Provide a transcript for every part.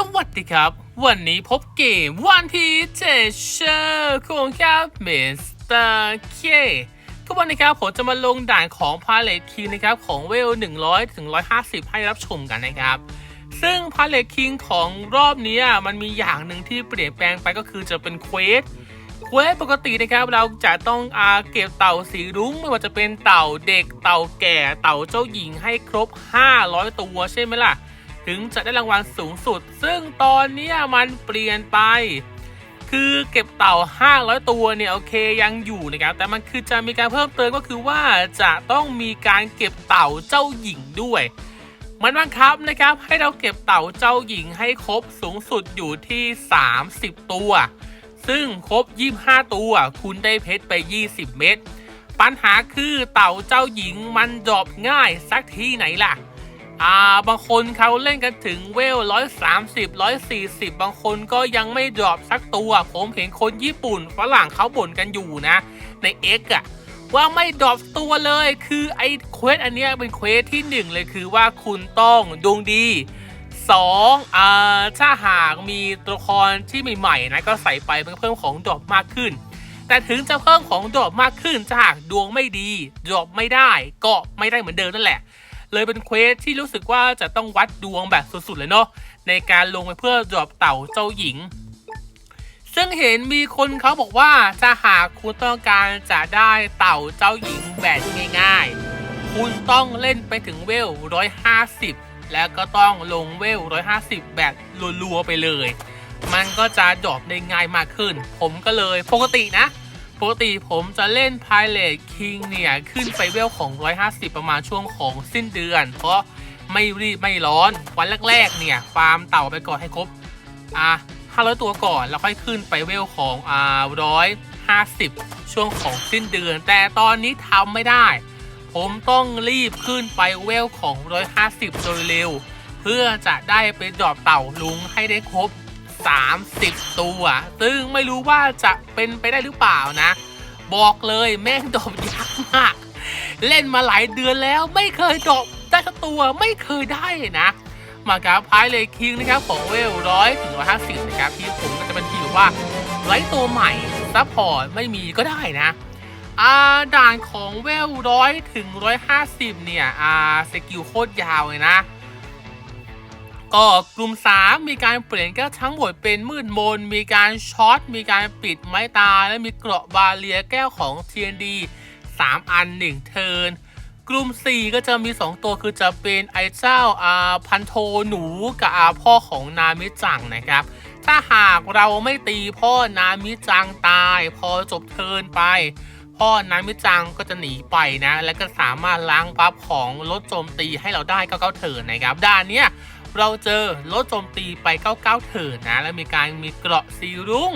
สวัสดีครับ วันนี้พบเกมวันพีเจเชอร์ของครับเมสเตอร์เคทุกวันนี้ครับผมจะมาลงด่านของพาเลตคิงนะครับของเวล 100 ถึง 150 ให้รับชมกันนะครับ ซึ่งพาเลตคิงของรอบนี้มันมีอย่างหนึ่งที่เปลี่ยนแปลงไปก็คือจะเป็นเควสเควสปกตินะครับเราจะต้องอาเก็บเต่าสีรุ้งไม่ว่าจะเป็นเต่าเด็กเต่าแก่เต่าเจ้าหญิงให้ครบ 500 ตัวใช่ไหมล่ะ ถึงจะได้รางวัลสูงสุด ซึ่งตอนนี้มันเปลี่ยนไป คือเก็บเต่า 500 ตัวเนี่ยโอเคยังอยู่นะครับ แต่มันคือจะมีการเพิ่มเติมก็คือว่าจะต้องมีการเก็บเต่าเจ้าหญิงด้วย มันบังคับนะครับให้เราเก็บเต่าเจ้าหญิงให้ครบสูงสุดอยู่ที่ 30 ตัว ซึ่งครบ 25 ตัว คุณได้เพชรไป 20 เม็ดปัญหาคือเต่าเจ้าหญิงมันดรอปง่ายสักที่ไหนล่ะ อ่าบางคนเขาเล่นกันถึงเวล130 140บร้อยสี่สิบบางคนก็ยังไม่ดรอปสักตัว ผมเห็นคนญี่ปุ่นฝรั่งเขาบ่นกันอยู่นะ ใน X อะว่าไม่ดรอปตัวเลยคือไอ้เควสอันเนี้ยเป็นเควสที่หนึ่งเลยคือว่าคุณต้องดวงดีสองอ่าถ้าหากมีตัวละครที่ใหม่ๆนะก็ใส่ไปมันก็เพิ่มของดรอปมากขึ้น แต่ถึงจะเพิ่มของดรอปมากขึ้นถ้าหากดวงไม่ดีดรอปไม่ได้ก็ไม่ได้เหมือนเดิมนั่นแหละ เลยเป็นเควสที่รู้สึกว่าจะต้องวัดดวงแบบสุดๆเลยเนาะในการลงไปเพื่อดรอปเต่าเจ้าหญิง ซึ่งเห็นมีคนเขาบอกว่าถ้าหากคุณต้องการจะได้เต่าเจ้าหญิงแบบง่ายๆ คุณต้องเล่นไปถึงเวล 150 แล้วก็ต้องลงเวล 150 แบบรัวๆไปเลย มันก็จะดรอปได้ง่ายมากขึ้น ผมก็เลยปกตินะ ปกติผมจะเล่น Pilot King เนี่ย ขึ้นไปเวลของ 150 ประมาณช่วงของสิ้นเดือน เพราะไม่รีบไม่ร้อนวันแรกๆ เนี่ย ฟาร์มเต่าไปก่อนให้ครบ อะ500 ตัวก่อน แล้วค่อยขึ้นไปเวลของอ่า150 ช่วงของสิ้นเดือน แต่ตอนนี้ทำไม่ได้ ผมต้องรีบขึ้นไปเวลของ 150 โดยเร็ว เพื่อจะได้ไปดรอปเต่าลุงให้ได้ครบ 30 ตัว ซึ่งไม่รู้ว่าจะเป็นไปได้หรือเปล่านะ บอกเลยแม่งดรอปยากมาก เล่นมาหลายเดือนแล้วไม่เคยดรอปได้สักตัวไม่เคยได้นะมากับพายเลยคิงนะครับของเวลร้อยถึงร้อยห้าสิบนะครับที่ผมก็จะเป็นทีมแบบว่าไลท์ตัวใหม่ซัพพอร์ตไม่มีก็ได้นะอ่าด่านของเวลร้อยถึงร้อยห้าสิบเนี่ยอ่าสกิลโคตรยาวเลยนะ ก็กลุ่ม 3 มีการเปลี่ยนแก้วทั้งหมดเป็นมืดมน มีการช็อต มีการปิดไม้ตา และมีเกราะบาเลียแก้วของ TND 3 อัน 1 เทินกลุ่ม 4 ก็จะมี 2 ตัวคือจะเป็นไอเจ้าอาพันโทหนูกับอาพ่อของนามิจังนะครับ ถ้าหากเราไม่ตีพ่อนามิจังตาย พอจบเทินไป พ่อนามิจังก็จะหนีไปนะ และก็สามารถล้างบัฟของลดโจมตีให้เราได้99เทินนะครับด้านเนี้ย เราเจอลดโจมตีไป 99 เถิดนะ แล้วมีการมีเกราะสีรุ้ง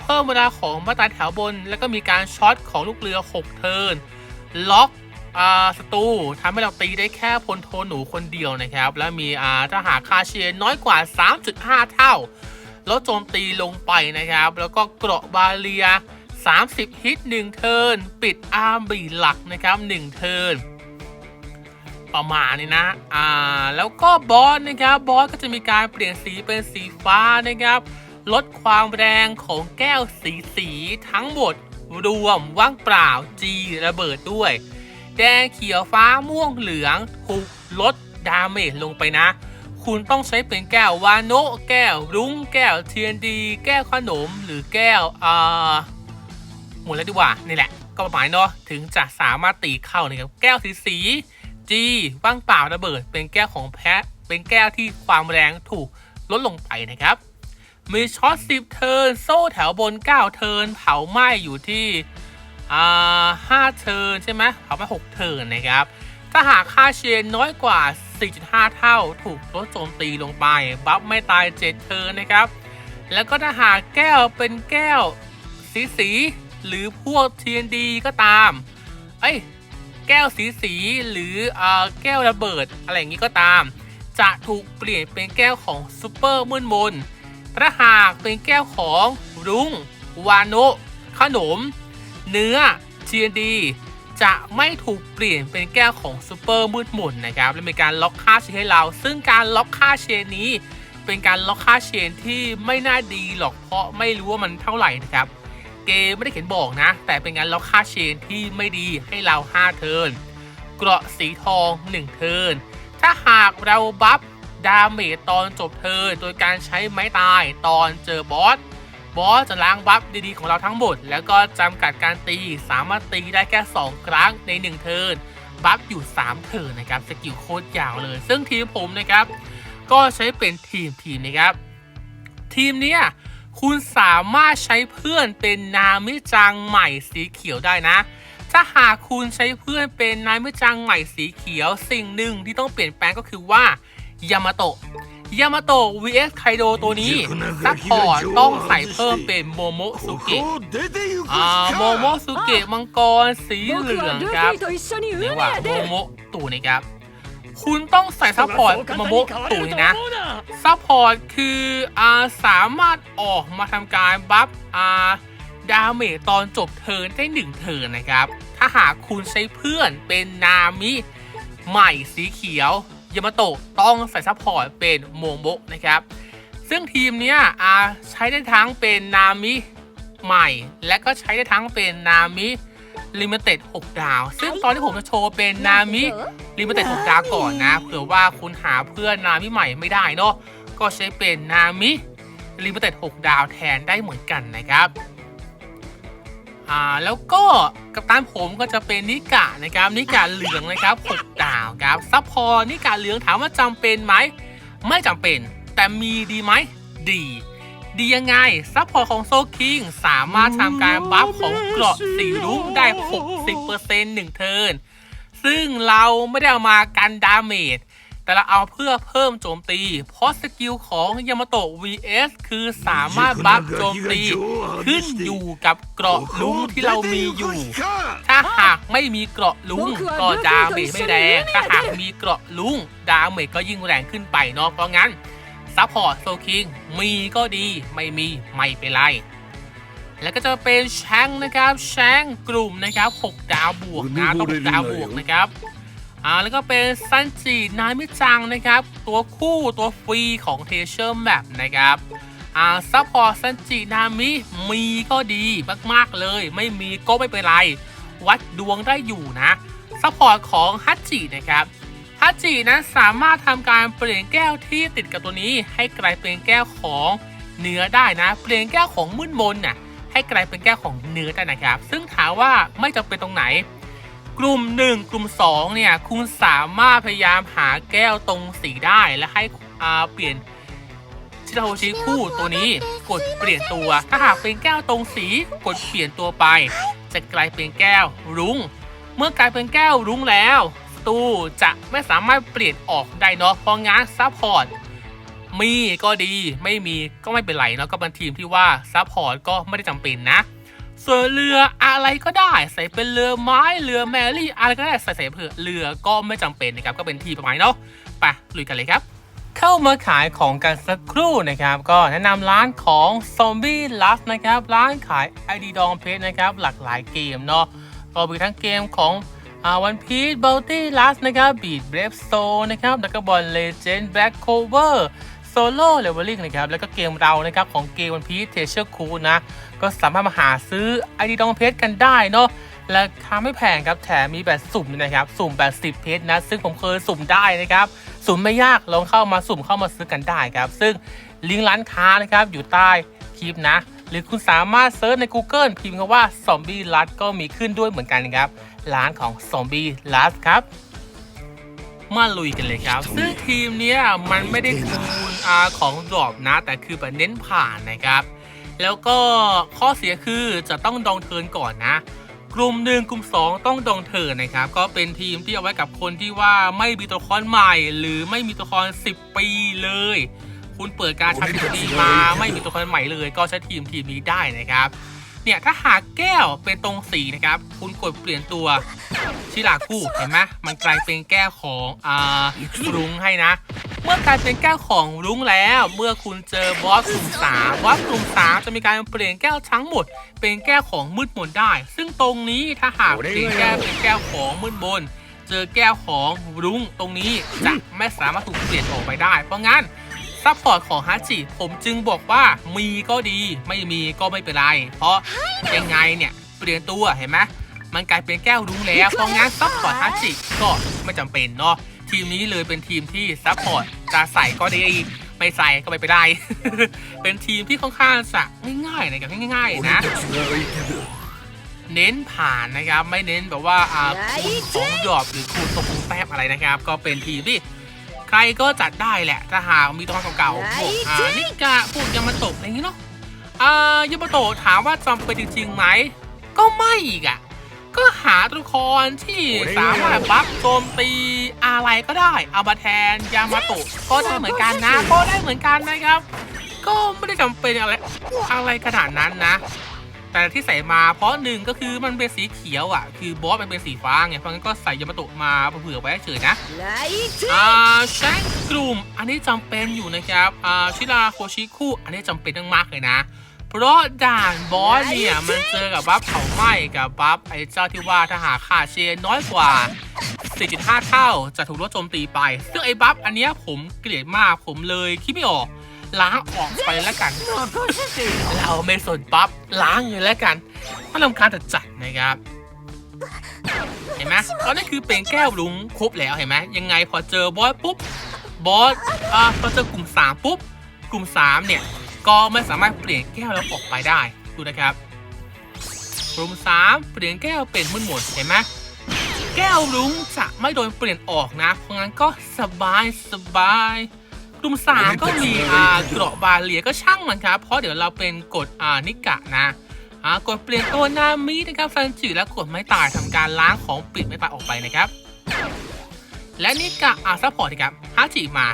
เพิ่มเวลาของมาตราแถวบน แล้วก็มีการช็อตของลูกเรือ 6 เทินล็อกอ่าศัตรูทำให้เราตีได้แค่พลโทหนูคนเดียวนะครับ แล้วมีอ่าถ้าหากคาเชียน้อยกว่า 3.5 เท่าลดโจมตีลงไปนะครับ แล้วก็เกราะบาเลีย 30 ฮิต 1 เทินปิดอาร์มบีหลักนะครับ 1 เทิน ประมาณนี้นะ อ่า แล้วก็บอสนะครับบอสก็จะมีการเปลี่ยนสีเป็นสีฟ้านะครับ ลดความแรงของแก้วสีสีทั้งหมดรวมว่างเปล่า G ระเบิดด้วย แดงเขียวฟ้าม่วงเหลืองถูกลดดาเมจลงไปนะ คุณต้องใช้เป็นแก้ววาโนแก้วรุ้งแก้วเทียนดี แก้วขนมหรือแก้วอ่าหมดแล้วดีกว่านี่แหละ ก็ประมาณเนาะถึงจะสามารถตีเข้านะครับแก้วสีสี G ว่างเปล่าระเบิด เป็นแก้วของแพะ เป็นแก้วที่ความแรงถูกลดลงไปนะครับ มีช็อต10 เทิร์น โซ่แถวบน 9 เทิร์น เผาไหม้อยู่ที่อ่า5เทิร์นใช่ไหมเผาไหม้6เทิร์นนะครับ ถ้าหากค่าเชนน้อยกว่า 4.5 เท่า ถูกลดโจมตีลงไป บัฟไม่ตาย 7 เทิร์นนะครับ แล้วก็ถ้าหากแก้วเป็นแก้วสีสีหรือพวก TND ก็ตาม เอ้ย แก้วสีสีหรืออแก้วระเบิดอะไรอย่างนี้ก็ตาม จะถูกเปลี่ยนเป็นแก้วของซูเปอร์มืดมนถ้าหากเป็นแก้วของรุ้งวานะขนม เนื้อ TND จะไม่ถูกเปลี่ยนเป็นแก้วของซูเปอร์มืดมนนะครับและมีการล็อกค่าเชนให้เรา ซึ่งการล็อกค่าเชนนี้ เป็นการล็อกค่าเชนที่ไม่น่าดีหรอกเพราะไม่รู้ว่ามันเท่าไหร่นะครับ เกมไม่ได้เขียนบอกนะ แต่เป็นการล็อกค่าเชนที่ไม่ดีให้เรา 5 เทิร์นเกราะสีทอง 1 เทิร์นถ้าหากเราบัฟดาเมจตอนจบเทิร์นโดยการใช้ไม้ตายตอนเจอบอสบอสจะล้างบัฟดีๆของเราทั้งหมด แล้วก็จำกัดการตีสามารถตีได้แค่ 2 ครั้งใน 1 เทิร์นบัฟอยู่ 3 เทิร์นนะครับสกิลโคตรยาวเลย ซึ่งทีมผมนะครับ ก็ใช้เป็นทีมทีมนะครับ ทีมเนี้ย คุณสามารถใช้เพื่อนเป็นนามิจังใหม่สีเขียวได้นะ ถ้าหากคุณใช้เพื่อนเป็นนามิจังใหม่สีเขียว สิ่งหนึ่งที่ต้องเปลี่ยนแปลงก็คือว่ายามาโตะยามาโตะ vs ไคโดตัวนี้ซัพพอร์ตต้องใส่เพิ่มเป็นโมโมสุเกะอ่าโมโมสุเกะมังกรสีเหลืองครับเรียกว่าโมโมตัวนี้ครับ คุณต้องใส่ซัพพอร์ตโมโมตู่นี่นะซัพพอร์ตคืออ่าสามารถออกมาทำการบัฟอ่าดาเมจตอนจบเทิร์นได้หนึ่งเทิร์นนะครับ ถ้าหากคุณใช้เพื่อนเป็นนามิใหม่สีเขียวยามาโตะต้องใส่ซัพพอร์ตเป็นโมโมนะครับ ซึ่งทีมเนี้ยใช้ได้ทั้งเป็นนามิใหม่ และก็ใช้ได้ทั้งเป็นนามิ ลิมิเต็ด6ดาว ซึ่งตอนที่ผมจะโชว์เป็นนามิลิมิเต็ด6ดาวก่อนนะเผื่อว่าคุณหาเพื่อนนามิใหม่ไม่ได้เนาะก็ใช้เป็นนามิลิมิเต็ด6ดาวแทนได้เหมือนกันนะครับอ่าแล้วก็กับตันผมก็จะเป็นนิกะนะครับนิกะเหลืองนะครับ6ดาวครับซัพพอร์ตนิกะเหลืองถามว่าจำเป็นไหมไม่จำเป็น แต่มีดีไหมดี ดียังไง ซัพพอร์ตของโซคิง สามารถทำการบัฟของเกราะสีรุ้งได้ 60%หนึ่งเทิร์นซึ่งเราไม่ได้เอามากันดาเมจแต่เราเอาเพื่อเพิ่มโจมตี เพราะสกิลของยามาโตะ vs คือสามารถบัฟโจมตี ขึ้นอยู่กับเกราะลุงที่เรามีอยู่ ถ้าหากไม่มีเกราะลุงก็ดาเมจไม่แรง ถ้าหากมีเกราะลุงดาเมจก็ยิ่งแรงขึ้นไปเนาะ เพราะงั้น ซัพพอร์ตโซคิงมีก็ดีไม่มีไม่เป็นไร แล้วก็จะเป็นแชงค์นะครับแชงค์กลุ่มนะครับ 6 ดาวบวกนะต้อง6ดาวบวกนะครับอ่าแล้วก็เป็นซันจินามิจังนะครับ ตัวคู่ตัวฟรีของเทเชอร์แมปนะครับอ่าซัพพอร์ตซันจินามิมีก็ดีมากๆเลย ไม่มีก็ไม่เป็นไร วัดดวงได้อยู่นะซัพพอร์ตของฮัตจินะครับ ฮัจินั้นสามารถทำการเปลี่ยนแก้วที่ติดกับตัวนี้ ให้กลายเป็นแก้วของเนื้อได้นะ เปลี่ยนแก้วของมืดมนน่ะให้กลายเป็นแก้วของเนื้อได้นะครับ ซึ่งถามว่าไม่จำเป็นตรงไหน กลุ่ม 1 กลุ่ม2เนี่ยคุณสามารถพยายามหาแก้วตรงสีได้และให้อาเปลี่ยนชิทาโฮชิคู่ตัวนี้กดเปลี่ยนตัว ถ้าหากเป็นแก้วตรงสีกดเปลี่ยนตัวไป จะกลายเป็นแก้วรุ้ง เมื่อกลายเป็นแก้วรุ้งแล้ว ตูจะไม่สามารถเปลี่ยนออกได้เนาะเพราะงั้นซัพพอร์ตมีก็ดีไม่มีก็ไม่เป็นไรเนาะก็เป็นทีมที่ว่าซัพพอร์ตก็ไม่ได้จำเป็นนะ ส่วนเรืออะไรก็ได้ใส่เป็นเรือไม้เรือแมรี่อะไรก็ได้ใส่ใส่เผื่อเรือก็ไม่จำเป็นนะครับก็เป็นทีประมาณเนาะไปลุยกันเลยครับเข้ามาขายของกันสักครู่นะครับ ก็แนะนำร้านของ Zombie Lust นะครับ ร้านขาย ID ดองเพชรนะครับ หลากหลายเกมเนาะก็มีทั้งเกมของ อ่าวันพีชเบลตี้ลัสนะครับบีดเบรฟโซนะครับดักบอลเลเจนด์แบล็คโคเวอร์โซโล่เลเวลลิ่งนะครับแล้วก็เกมเรานะครับของเกมวันพีชเทเชอร์คูนะ ก็สามารถมาหาซื้อ ID ดองเพชรกันได้เนาะราคาไม่แพงครับแถมมีแบบสุ่มนะครับ สุ่มแบบ 10 เพชรนะ ซึ่งผมเคยสุ่มได้นะครับ สุ่มไม่ยากลองเข้ามาสุ่มเข้ามาซื้อกันได้ครับ ซึ่งลิงก์ร้านค้านะครับอยู่ใต้คลิปนะ หรือคุณสามารถเซิร์ชใน Google พิมพ์คำว่า Zombie l u s ก็มีขึ้นด้วยเหมือนกันครับ ร้านของ Zombie l u s ครับ มาลุยกันเลยครับ ซึ่งทีมเนี้ยมันไม่ได้คูณอาของดรอปนะ แต่คือแบบเน้นผ่านนะครับ แล้วก็ข้อเสียคือจะต้องดองเทิร์นก่อนนะ กลุ่มหนึ่งกลุ่ม 2 ต้องดองเทิร์นนะครับ ก็เป็นทีมที่เอาไว้กับคนที่ว่าไม่มีตัวละครใหม่ หรือไม่มีตัวละคร10 ปีเลย คุณเปิดการชักทีดีมาไม่มีตัวละครใหม่เลย ก็ใช้ทีมทีมนี้ได้นะครับ เนี่ยถ้าหากแก้วเป็นตรงสีนะครับ คุณกดเปลี่ยนตัวชิราคู่เห็นไหมมันกลายเป็นแก้วของอ่ารุ้งให้นะ เมื่อกลายเป็นแก้วของรุ้งแล้ว เมื่อคุณเจอบอสกลุ่มสามบอสกลุ่มสามจะมีการเปลี่ยนแก้วทั้งหมด เป็นแก้วของมืดมนได้ ซึ่งตรงนี้ถ้าหากเปลี่ยนแก้วเป็นแก้วของมืดมนเจอแก้วของรุ้งตรงนี้จะไม่สามารถถูกเปลี่ยนออกไปได้ เพราะงั้น ซัพพอร์ตของฮัจิผมจึงบอกว่ามีก็ดีไม่มีก็ไม่เป็นไร เพราะยังไงเนี่ย เปลี่ยนตัวเห็นไหมมันกลายเป็นแก้วรุ้งแล้วเพราะงานซัพพอร์ตฮัจิก็ไม่จำเป็นเนาะทีมนี้เลยเป็นทีมที่ซัพพอร์ตจะใส่ก็ดีไม่ใส่ก็ไม่เป็นไร เป็นทีมที่ค่อนข้างจะง่ายๆนะครับง่ายๆนะ เน้นผ่านนะครับ ไม่เน้นแบบว่าคูณสองดอกหรือคูณตกลงแต้มอะไรนะครับ ก็เป็นทีมที่ รก็จัดได้แหละถ้าหากมีตัวเก่าๆพวกอ่านิกาพวกยามาโตะอะไรอย่างนี้เนาะอ่ายามาโตะถามว่าจำเป็นจริงๆไหม ก็ไม่อีกอะ ก็หาตัวละครที่สามารถบัฟโจมตีอะไรก็ได้ เอามาแทนยามาโตะก็ได้เหมือนกันนะ ก็ได้เหมือนกันนะครับ ก็ไม่ได้จำเป็นอะไรอะไรขนาดนั้นนะ แต่ที่ใส่มาเพราะหนึ่งก็คือมันเป็นสีเขียวอะ คือบอสมันเป็นสีฟ้าไงเพราะงั้นก็ใส่ยามาโตะมาเผื่อไว้เฉยนะอ่าแชงกลุ่มอันนี้จำเป็นอยู่นะครับอ่าชิราโคชิคุอันนี้จำเป็นมากๆเลยนะ เพราะด่านบอสเนี่ยมันเจอกับบัฟเผาไหม้กับบัฟไอเจ้าที่ว่าถ้าหาค่าเชนน้อยกว่า4.5 เท่าจะถูกลดโจมตีไป ซึ่งไอบัฟอันนี้ผมเกลียดมากผมเลยคิดไม่ออก ล้างออกไปแล้วกัน เราไม่สนปั๊บล้างเลยแล้วกันถ้าลำคาญจัดๆนะครับเห็นไหมตอนนี้คือเป็นแก้วลุงครบแล้วเห็นไหมยังไงพอเจอบอสปุ๊บบอสอ่าพอเจอกลุ่ม 3 ปุ๊บ กลุ่ม 3 เนี่ย ก็ไม่สามารถเปลี่ยนแก้วแล้วออกไปได้ดูนะครับ กลุ่ม 3 เปลี่ยนแก้วเป็นมืดหมดเห็นไหมแก้วลุงจะไม่โดนเปลี่ยนออกนะ เพราะงั้นก็สบายสบาย กลุ่ม 3 ก็มีอ่าเกราะบาเลียก็ช่างมันครับ เพราะเดี๋ยวเราเป็นกฎอ่านิกะนะอ่ากดเปลี่ยนตัวนามินะครับฟันจิและกดไม้ตายทำการล้างของปิดไม้ตายออกไปนะครับ และนี่กะอาซัพพอร์ตครับฮาจิมา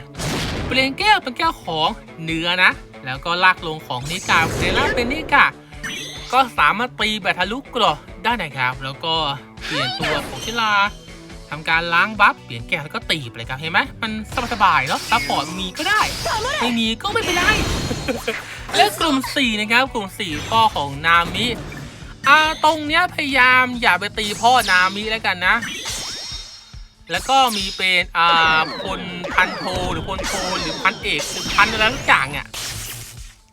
เปลี่ยนแก้วเป็นแก้วของเนื้อนะ แล้วก็ลากลงของนิกาเปลี่ยนล่าเป็นนิกะก็สามารถตีแบบทะลุกรอได้นะครับ แล้วก็เปลี่ยนตัวของชิลา ทำการล้างบัฟเปลี่ยนแก้วแล้วก็ตีไปเลยครับเห็นไหมมันสบายๆเนาะซัพพอร์ตมีก็ได้ไม่มีก็ไม่เป็นไรและกลุ่ม 4 นะครับ กลุ่ม4พ่อของนามิอ่าตรงเนี้ยพยายามอย่าไปตีพ่อนามิแล้วกันนะ แล้วก็มีเป็นอ่าพลพันโทหรือพลโทหรือพันเอกหรือพันอะไรทุกอย่างเนี่ย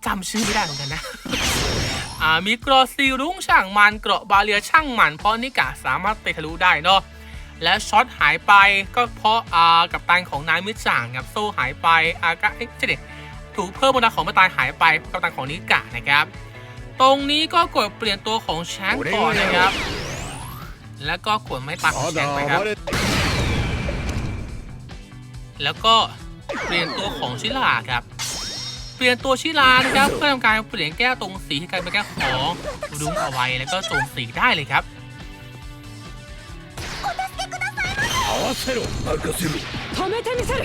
จำชื่อไม่ได้เหมือนกันนะอ่ามีกรอซีรุ้งช่างมันเกราะบาเลียช่างมันเพราะนิกะสามารถเตะทะลุได้เนาะ และช็อตหายไปก็เพราะอากับตันของนายมิจังครับโซ่หายไปอาก็เอ๊ะใช่ดิถูกเพิ่มบนดาของมาตายหายไปกับตันของนิกะนะครับ ตรงนี้ก็กดเปลี่ยนตัวของแชงก่อนนะครับ แล้วก็ขวนไม่ตัดของแชงไปครับ แล้วก็เปลี่ยนตัวของชิลาครับเปลี่ยนตัวชิลานะครับเพื่อทำการเปลี่ยนแก้วตรงสีให้กลายเป็นแก้วของดุ้งเอาไว้แล้วก็โจมสีได้เลยครับ わせろ任せろ止めてみせる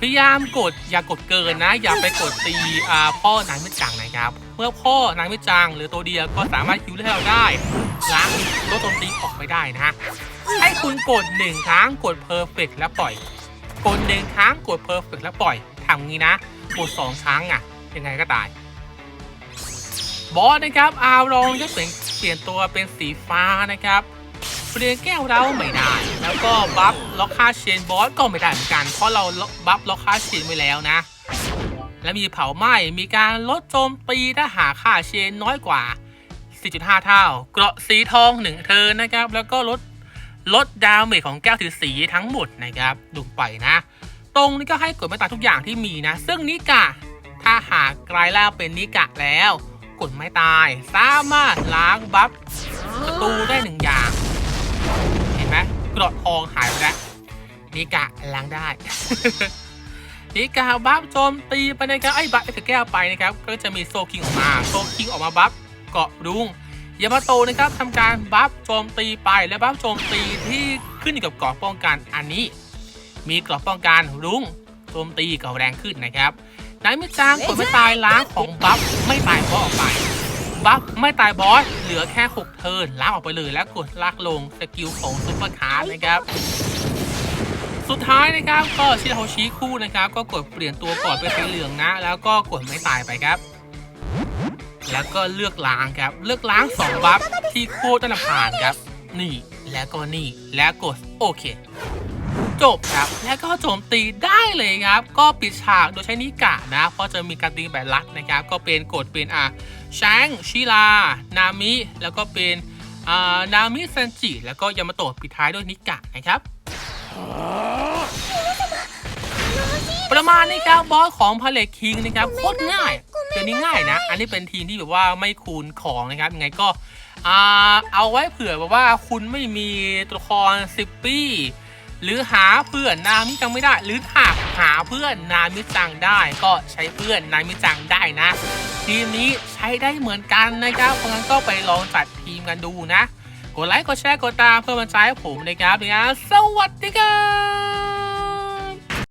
พยายามกดอย่ากดเกินนะ อย่าไปกดตีอ่าพ่อนางมิจังนะครับ เมื่อพ่อนางมิจังหรือตัวเดียวก็สามารถคิวให้เราได้ล้างลดโจมตีออกไปได้นะฮะให้คุณกดหนึ่งครั้งกดเพอร์เฟกแล้วปล่อย กดหนึ่งครั้งกดเพอร์เฟกแล้วปล่อยทำงี้นะกดสองครั้งอ่ะยังไงก็ตาย บอสนะครับอารองจะเปลี่ยนเปลี่ยนตัวเป็นสีฟ้านะครับ เปลี่ยนแก้วเราไม่ได้ แล้วก็บัฟล็อกค่าเชนบอสก็ไม่ได้เหมือนกัน เพราะเราบัฟล็อกค่าเชนไว้แล้วนะ และมีเผาไหม้มีการลดโจมตีถ้าหาค่าเชนน้อยกว่า 4.5 เท่า เกราะสีทองหนึ่งเทิร์นนะครับ แล้วก็ลดลดดาวเมจของแก้วถือสีทั้งหมดนะครับดูไปนะ ตรงนี้ก็ให้กดไม่ตายทุกอย่างที่มีนะ ซึ่งนิกะถ้าหากกลายร่าเป็นนิกะแล้วกดไม่ตาย สามารถล้างบัฟศัตรูได้หนึ่งอย่าง กรดทองหายไปแล้วนิกะล้างได้ นิกะบัฟโจมตีไปนะครับไอ้บัฟเอฟแก้วไปนะครับ ก็จะมีโซคิงออกมาโซคิงออกมาบัฟเกาะรุ้งยามาโตนะครับทำการบัฟโจมตีไปและบัฟโจมตีที่ขึ้นอยู่กับเกราะป้องกันอันนี้ มีเกราะป้องกันรุ้งโจมตีก็แรงขึ้นนะครับนายมิจางกดไม่ตายล้างของบัฟไม่ตายเพราะออกไป บัฟไม่ตายบอส เหลือแค่ 6 เทิร์นล้างออกไปเลยแล้วกดลากลงสกิลของซุปเปอร์คาร์นะครับสุดท้ายนะครับก็ชิราโฮชิคู่นะครับก็กดเปลี่ยนตัวก่อนเป็นสีเหลืองนะ แล้วก็กดไม่ตายไปครับ แล้วก็เลือกล้างครับ เลือกล้าง2บัฟที่โคตรน่ผ่านครับ นี่แล้วก็นี่แล้วกดโอเค จบครับ แล้วก็โจมตีได้เลยครับ ก็ปิดฉากโดยใช้นิกะนะ เพราะจะมีการตีแบบลัดนะครับ ก็เป็นกดเป็นอะช้างชิลา นามิ แล้วก็เป็นอ่านามิซันจิ แล้วก็ยามาโตะปิดท้ายด้วยนิกะนะครับประมาณนี้ครับบอสของพาเลตคิงนะครับโคตรง่ายเดี๋ยวนี้ง่ายนะ อันนี้เป็นทีมที่แบบว่าไม่คูณของนะครับยังไงก็เอาไว้เผื่อแบบว่าคุณไม่มีตัวละครซิปปี้ หรือหาเพื่อนนามิจังไม่ได้ หรือหากหาเพื่อนนามิจังได้ ก็ใช้เพื่อนนามิจังได้นะ ทีมนี้ใช้ได้เหมือนกันนะครับเพราะงั้นก็ไปลองจัดทีมกันดูนะ กดไลค์กดแชร์กดตามเพื่อมันใจให้ผมนะครับนะสวัสดีครับ